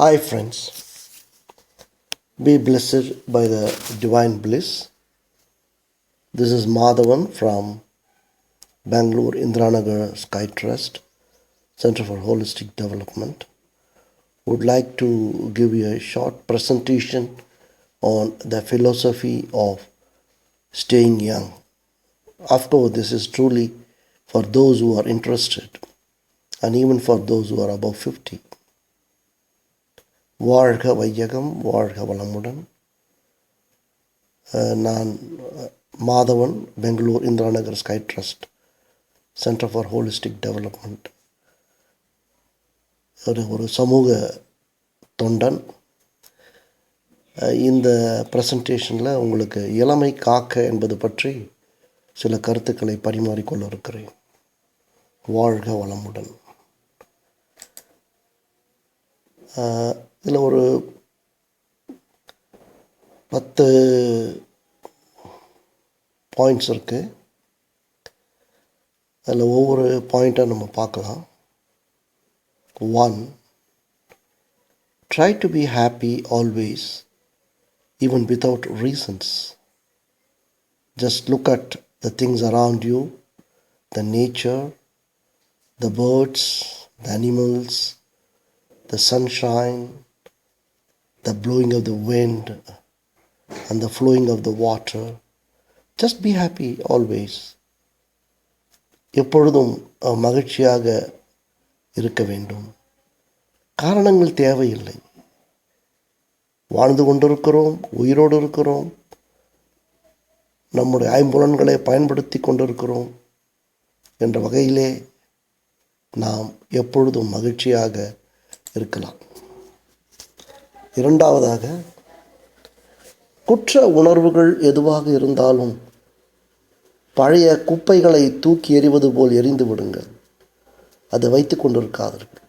Hi, friends. Be blessed by the divine bliss. This is Madhavan from Bangalore Indiranagar Sky Trust, Center for Holistic Development. Would like to give you a short presentation on the philosophy of staying young. Of course, this is truly for those who are interested and even for those who are above 50. வாழ்க வையகம் வாழ்க வளமுடன். நான் Madhavan Bangalore Indira Nagar sky trust centre for holistic development. ஒரு ஒரு சமூக தொண்டன். இந்த ப்ரெசன்டேஷனில் உங்களுக்கு இளமை காக்க என்பது பற்றி சில கருத்துக்களை பரிமாறிக்கொள்ள இருக்கிறேன். வாழ்க வளமுடன். இதில் ஒரு பத்து பாயிண்ட்ஸ் இருக்குது அதில் ஒவ்வொரு பாயிண்ட்டாக நம்ம பார்க்கலாம் one try to be happy always even without reasons just look at the things around you the nature the birds, the animals, the sunshine, the blowing of the wind, and the flowing of the water. Just be happy always. எப்பொழுதும் மகிழ்ச்சியாக இருக்க வேண்டும் காரணங்கள் தேவையில்லை வாழ்ந்து கொண்டிருக்கிறோம் உயிரோடு இருக்கிறோம் நம்முடைய ஐம்புலன்களை பயன்படுத்தி கொண்டிருக்கிறோம் என்ற வகையிலே நாம் எப்பொழுதும் மகிழ்ச்சியாக இருக்கலாம் இரண்டாவதாக குற்ற உணர்வுகள் எதுவாக இருந்தாலும் பழைய குப்பைகளை தூக்கி எறிவது போல் எறிந்து விடுங்கள். அதை வைத்து கொண்டிருக்காதீர்கள்.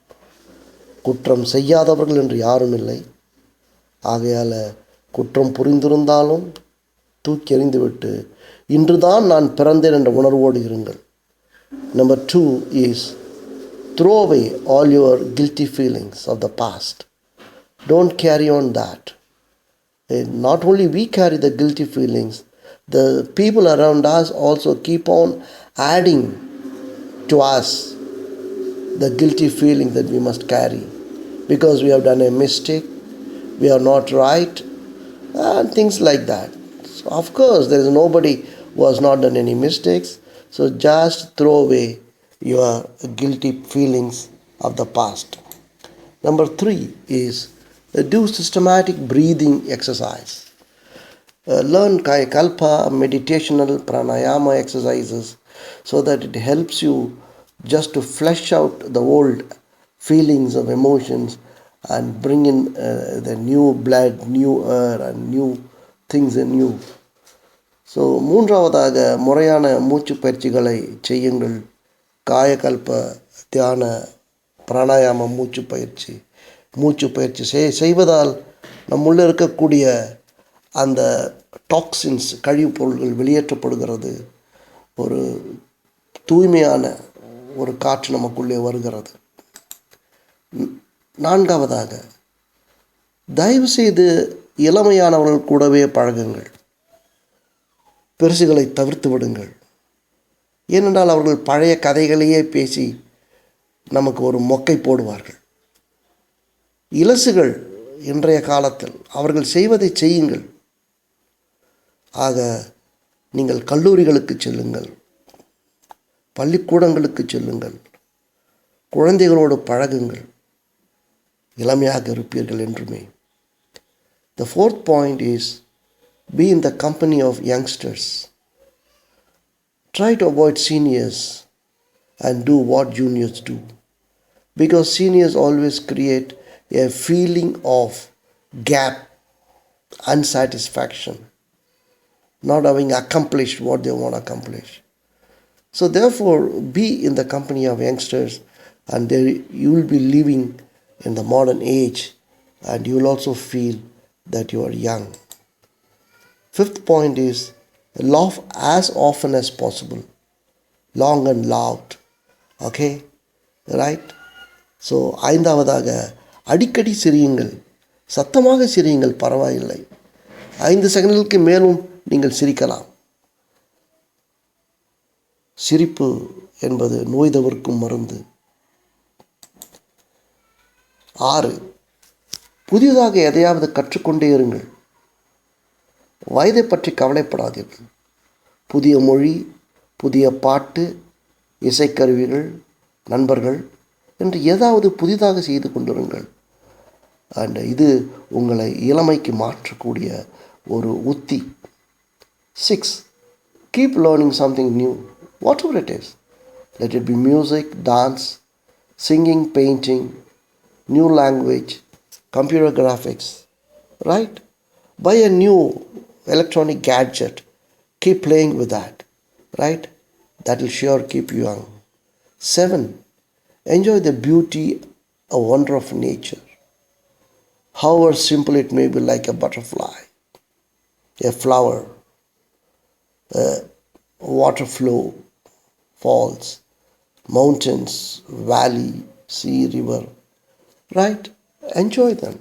குற்றம் செய்யாதவர்கள் என்று யாரும் இல்லை. ஆகையால் குற்றம் புரிந்திருந்தாலும் தூக்கி எறிந்துவிட்டு இன்றுதான் நான் பிறந்தேன் என்ற உணர்வோடு இருங்கள். Number two is throw away all your guilty feelings of the past Don't carry on that. Eh, Not only we carry the guilty feelings, the people around us also keep on adding to us the guilty feeling that we must carry because we have done a mistake, we are not right, and things like that. So of course, there is nobody who has not done any mistakes. So just throw away your guilty feelings of the past. Number three is do systematic breathing exercise. Uh, learn Kaya Kalpa meditational pranayama exercises so that it helps you just to flesh out the old feelings of emotions and bring in uh, the new blood, new air, and new things in you. So மூன்றாவதாக முறையான மூச்சு பயிற்சிகளை செய்யுங்கள் காயகல்ப தியான பிராணாயாம மூச்சு பயிற்சி மூச்சு பயிற்சி செய் செய்வதால் நம்முள்ளே இருக்கக்கூடிய அந்த டாக்ஸின்ஸ் கழிவுப் பொருள்கள் வெளியேற்றப்படுகிறது. ஒரு தூய்மையான ஒரு காற்று நமக்குள்ளே வருகிறது. நான்காவதாக தயவு செய்து இளமையானவர்கள் கூடவே பழகுங்கள். பெருசுகளை தவிர்த்து விடுங்கள். ஏனென்றால் அவர்கள் பழைய கதைகளையே பேசி நமக்கு ஒரு மொக்கை போடுவார்கள். இலசுகள் இன்றைய காலத்தில் அவர்கள் செய்வதை செய்யுங்கள். ஆக நீங்கள் கல்லூரிகளுக்கு செல்லுங்கள். பள்ளிக்கூடங்களுக்கு செல்லுங்கள். குழந்தைகளோடு பழகுங்கள். இளமையாக இருப்பீர்கள் என்றுமே. The fourth point is be in the company of youngsters try to avoid seniors and do what juniors do because seniors always create a feeling of gap, unsatisfaction, not having accomplished what they want to accomplish. So, therefore, be in the company of youngsters, and there you will be living in the modern age, and you will also feel that you are young. Fifth point is laugh as often as possible, long and loud. Okay, right? So ஐந்தாவதாக அடிக்கடி சிரியுங்கள். சத்தமாக சிரியுங்கள் பரவாயில்லை. ஐந்து செகண்டுகளுக்கு மேலும் நீங்கள் சிரிக்கலாம். சிரிப்பு என்பது நோய் தவிர்க்கும் மருந்து. ஆறு. புதிதாக எதையாவது கற்றுக்கொண்டே இருங்கள். வயதை பற்றி கவலைப்படாதீர்கள். புதிய மொழி புதிய பாட்டு இசைக்கருவிகள் நண்பர்கள் என்று ஏதாவது புதிதாக செய்து கொண்டிருங்கள். அண்ட் இது உங்களை இளமைக்கு மாற்றக்கூடிய ஒரு உத்தி six keep learning something new whatever it is let it be music dance singing painting new language, computer graphics, right? Buy a new electronic gadget, keep playing with that, right? That will sure keep you young. Seven, enjoy the beauty, a wonder of nature. However simple it may be, like a butterfly, a flower, a water flow, falls, mountains, valley, sea, river right? Enjoy them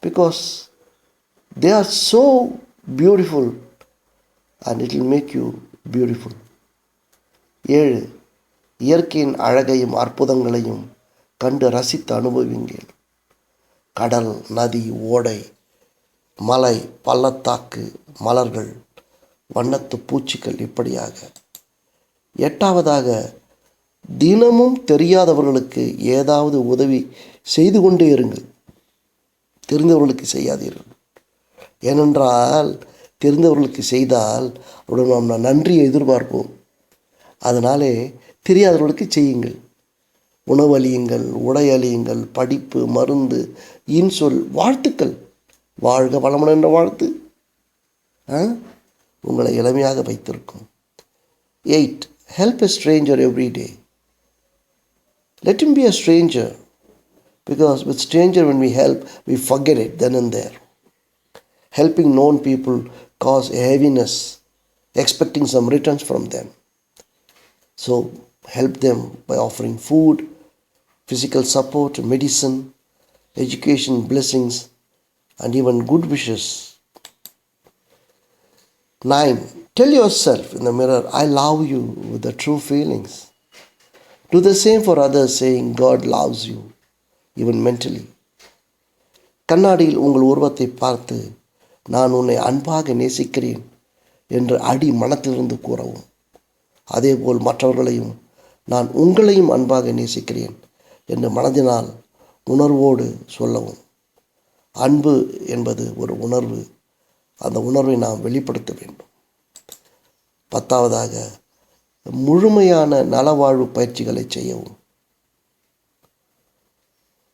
because they are so beautiful and it will make you beautiful. ஏழு இயற்கையின் அழகையும் அற்புதங்களையும் கண்டு ரசித்து அனுபவிங்கள் கடல் நதி ஓடை மலை பள்ளத்தாக்கு மலர்கள் வண்ணத்து பூச்சிகள் இப்படியாக. எட்டாவதாக தினமும் தெரியாதவர்களுக்கு ஏதாவது உதவி செய்து கொண்டே இருங்கள். தெரிந்தவர்களுக்கு செய்யாதீர்கள். ஏனென்றால் தெரிந்தவர்களுக்கு செய்தால் அவருடன் நாம் நன்றியை எதிர்பார்ப்போம். அதனாலே தெரியாதவர்களுக்கு செய்யுங்கள். உணவு அழியுங்கள் உடை அழியுங்கள் படிப்பு மருந்து இன்சொல் வாழ்த்துக்கள் வாழ்க வளமுடன் என்ற வாழ்த்து ஆ? உங்களை இளமையாக வைத்திருக்கும் eight help a stranger every day let him be a stranger because with stranger when we help we forget it then and there helping known people cause a heaviness expecting some returns from them so help them by offering food physical support medicine education blessings and even good wishes 9 tell yourself in the mirror i love you with the true feelings do the same for others, saying, God loves you, even mentally. கண்ணாடியில் உங்கள் உருவத்தை பார்த்து நான் உன்னை அன்பாக நேசிக்கிறேன் என்று அடி மனத்திலிருந்து கூறவும் அதேபோல் மற்றவர்களையும் நான் உங்களையும் அன்பாக நேசிக்கிறேன் என்று மனதினால் உணர்வோடு சொல்லவும். அன்பு என்பது ஒரு உணர்வு. அந்த உணர்வை நாம் வெளிப்படுத்த வேண்டும். பத்தாவதாக முழுமையான நலவாழ்வு பயிற்சிகளை செய்யவும்.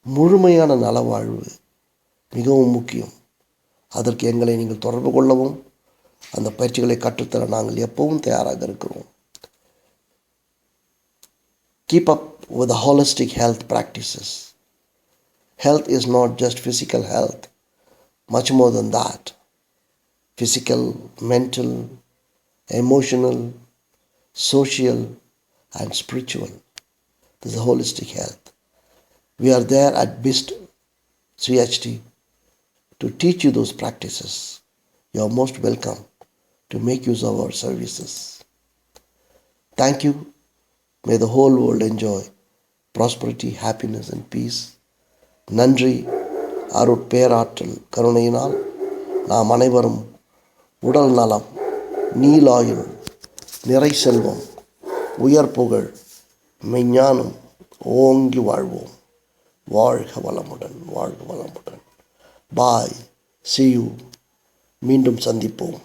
முழுமையான நலவாழ்வு மிகவும் முக்கியம். அதற்கு எங்களை நீங்கள் தொடர்பு கொள்ளவும். அந்த பயிற்சிகளை கற்றுத்தர நாங்கள் எப்பவும் தயாராக இருக்கிறோம். Keep up with holistic health practices Health is not just physical health, much more than that. Physical, mental, emotional, social, and spiritual. This is holistic health. We are there at BIST CHT to teach you those practices. You are most welcome to make use of our services. Thank you. May the whole world enjoy prosperity, happiness, and peace நன்றி. அருட்பேராற்றல் கருணையினால் நாம் அனைவரும் உடல் நலம் நீலாயுள் நிறை செல்வம் உயர் புகழ் மெஞ்ஞானம் ஓங்கி வாழ்வோம். வாழ்க வளமுடன் வாழ்க வளமுடன். பாய். See மீண்டும் சந்திப்போம்.